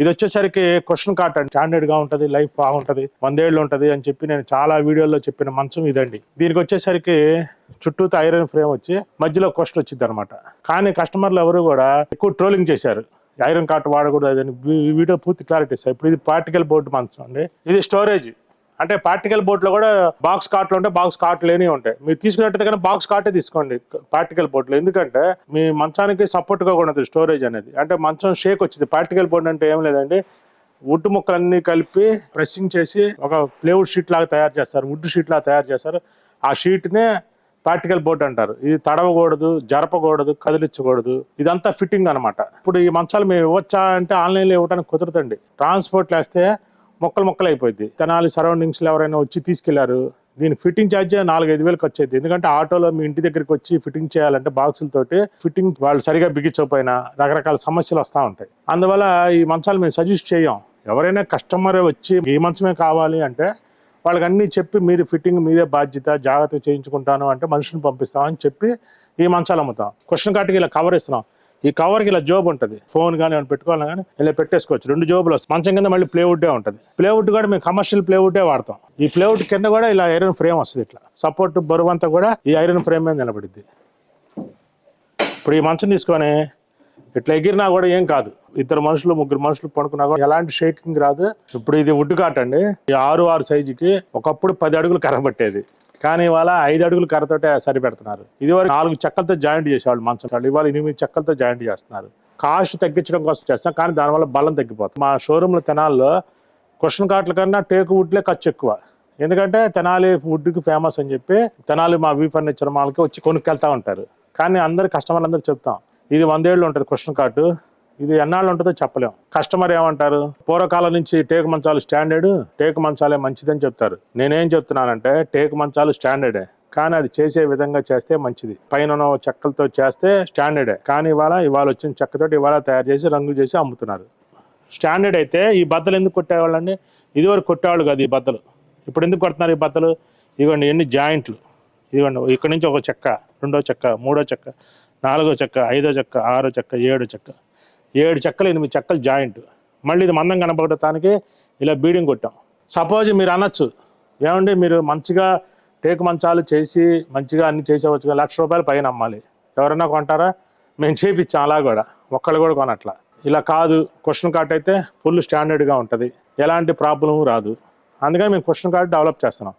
ఇది వచ్చేసరికి question cart అండి. స్టాండర్డ్గా ఉంటది లైఫ్ బాగుంటది వందేళ్ళు ఉంటది అని చెప్పి నేను చాలా వీడియోల్లో చెప్పిన మంచం ఇదండి. దీనికి వచ్చేసరికి చుట్టూతో ఐరన్ ఫ్రేమ్ వచ్చి మధ్యలో క్వశ్చన్ వచ్చింది అనమాట కానీ కస్టమర్లు ఎవరు కూడా ఎక్కువ ట్రోలింగ్ చేశారు. ఐరన్ కార్ట్ వాడకూడదు అదని వీడియో పూర్తి క్లారిటీ సార్ ఇప్పుడు ఇది పార్టికల్ బోర్డు మంచం అండి. ఇది స్టోరేజ్. అంటే పార్టికల్ బోర్డులో కూడా బాక్స్ కార్ట్లు ఉంటే బాక్స్ కార్ట్ లేని ఉంటాయి. మీరు తీసుకున్నట్టయితే కానీ బాక్స్ కార్టే తీసుకోండి పార్టికల్ బోర్డులో ఎందుకంటే మీ మంచానికి సపోర్ట్గా ఉండదు కూడా స్టోరేజ్ అనేది. అంటే మంచం షేక్ వచ్చింది. పార్టికల్ బోర్డు అంటే ఏం లేదండి. వుడ్ ముక్కలన్నీ కలిపి ప్రెస్సింగ్ చేసి ఒక ప్లేవుడ్ షీట్ లాగా తయారు చేస్తారు. వుడ్ షీట్ లాగా తయారు చేస్తారు. ఆ షీట్నే పార్టికల్ బోర్డ్ అంటారు. ఇది తడవకూడదు జరపకూడదు కదిలించకూడదు. ఇదంతా ఫిట్టింగ్ అనమాట ఇప్పుడు ఈ మంచాలు మేము ఇవ్వచ్చా అంటే ఆన్లైన్లో ఇవ్వడానికి కుదరదండి. ట్రాన్స్పోర్ట్ వేస్తే మొక్కలు మొక్కలు అయిపోయింది తెనాలి సరౌండింగ్స్లో ఎవరైనా వచ్చి తీసుకెళ్ళారు దీని ఫిట్టింగ్ ఛార్జ్ నాలుగైదు వేలకు వచ్చేది ఎందుకంటే ఆటోలో మీ ఇంటి దగ్గరికి వచ్చి ఫిట్టింగ్ చేయాలంటే బాక్సులతోటి ఫిట్టింగ్ వాళ్ళు సరిగా బిగించకపోయినా రకరకాల సమస్యలు వస్తూ ఉంటాయి. అందువల్ల ఈ మంచాలు మేము సజెస్ట్ చేయం. ఎవరైనా కస్టమర్ వచ్చి ఈ మంచమే కావాలి అంటే వాళ్ళకి అన్నీ చెప్పి మీరు ఫిట్టింగ్ మీదే బాధ్యత జాగ్రత్త చేయించుకుంటాను అంటే మనుషుని పంపిస్తామని చెప్పి ఈ మంచాలు అమ్ముతాం. క్వశ్చన్ కార్ట్కి ఇలా కవర్ ఇస్తున్నాం. ఈ కవర్కి ఇలా జోబు ఉంటుంది. ఫోన్ కానీ ఏమైనా పెట్టుకోవాలని కానీ ఇలా పెట్టేసుకోవచ్చు. రెండు జోబులు వస్తాయి. మంచం కింద మళ్ళీ ప్లేవుడ్డే ఉంటుంది. ప్లేవుడ్ కూడా మేము కమర్షియల్ ప్లేవుడ్డే వాడతాం. ఈ ప్లేవుడ్ కింద కూడా ఇలా ఐరన్ ఫ్రేమ్ వస్తుంది ఇట్లా. సపోర్ట్ బరువు అంతా కూడా ఈ ఐరన్ ఫ్రేమ్ మీద నిలబడిద్ది. ఇప్పుడు ఈ మంచం తీసుకొని ఇట్లా ఎగిరినా కూడా ఏం కాదు. ఇద్దరు మనుషులు ముగ్గురు మనుషులు పడుకున్నా కూడా ఎలాంటి షేకింగ్ రాదు. ఇప్పుడు ఇది వుడ్ కాట్ అండి. ఈ ఆరు ఆరు సైజుకి ఒకప్పుడు పది అడుగులు కరబట్టేది కానీ ఇవాళ ఐదు అడుగులు కర్రతోటే సరిపెడుతున్నారు. ఇది వరకు నాలుగు చెక్కలతో జాయింట్ చేసేవాళ్ళు మంచం వాళ్ళు ఇవాళ ఎనిమిది చెక్కలతో జాయింట్ చేస్తున్నారు. కాస్ట్ తగ్గించడం కోసం చేస్తాం కానీ దానివల్ల బలం తగ్గిపోతుంది. మా షోరూమ్ల తెనాల్లో క్వశ్చన్ కాట్ల కన్నా టేకు వుడ్లే ఖర్చు ఎక్కువ. ఎందుకంటే తెనాలి వుడ్కి ఫేమస్ అని చెప్పి తెనాలి మా వీ ఫర్నిచర్ మాల్కి వచ్చి కొనుక్కెళ్తూ ఉంటారు. కానీ అందరు కస్టమర్లు అందరూ చెప్తాం. ఇది వందేళ్ళు ఉంటుంది క్వశ్చన్ కార్డు. ఇది ఎన్నాళ్ళు ఉంటుందో చెప్పలేం. కస్టమర్ ఏమంటారు? పూర్వకాలం నుంచి టేకు మంచాలు స్టాండర్డ్ టేకు మంచాలే మంచిదని చెప్తారు. నేనేం చెప్తున్నానంటే టేకు మంచాలు స్టాండర్డే. కానీ అది చేసే విధంగా చేస్తే మంచిది. పైన ఉన్న చెక్కలతో చేస్తే స్టాండర్డే. కానీ ఇవాళ ఇవాళ వచ్చిన చెక్కతోటి ఇవాళ తయారు చేసి రంగు చేసి అమ్ముతున్నారు. స్టాండర్డ్ అయితే ఈ బద్దలు ఎందుకు కొట్టేవాళ్ళండి? ఇదివరకు కొట్టేవాళ్ళు కాదు ఈ బద్దలు. ఇప్పుడు ఎందుకు కొడుతున్నారు ఈ బద్దలు? ఇదిగోండి ఎన్ని జాయింట్లు. ఇదిగోండి ఇక్కడ నుంచి ఒక చెక్క రెండో చెక్క మూడో చెక్క నాలుగో చెక్క ఐదో చెక్క ఆరో చెక్క ఏడో చెక్క. ఏడు చెక్కలు ఎనిమిది చెక్కలు జాయింట్. మళ్ళీ ఇది మందం కనపడటానికి ఇలా బీడింగ్ కొట్టాం. సపోజ్ మీరు అనొచ్చు ఏమండి మీరు మంచిగా టేకు మంచాలు చేసి మంచిగా అన్ని చేసేవచ్చు లక్ష రూపాయలు పైన అమ్మాలి. ఎవరైనా కొంటారా? మేము చేపించాం అలా కూడా. ఒక్కళ్ళు కూడా కొనట్లా. ఇలా కాదు క్వశ్చన్ కార్ట్ అయితే ఫుల్ స్టాండర్డ్గా ఉంటుంది. ఎలాంటి ప్రాబ్లం రాదు. అందుకని మేము క్వశ్చన్ కార్డ్ డెవలప్ చేస్తున్నాం.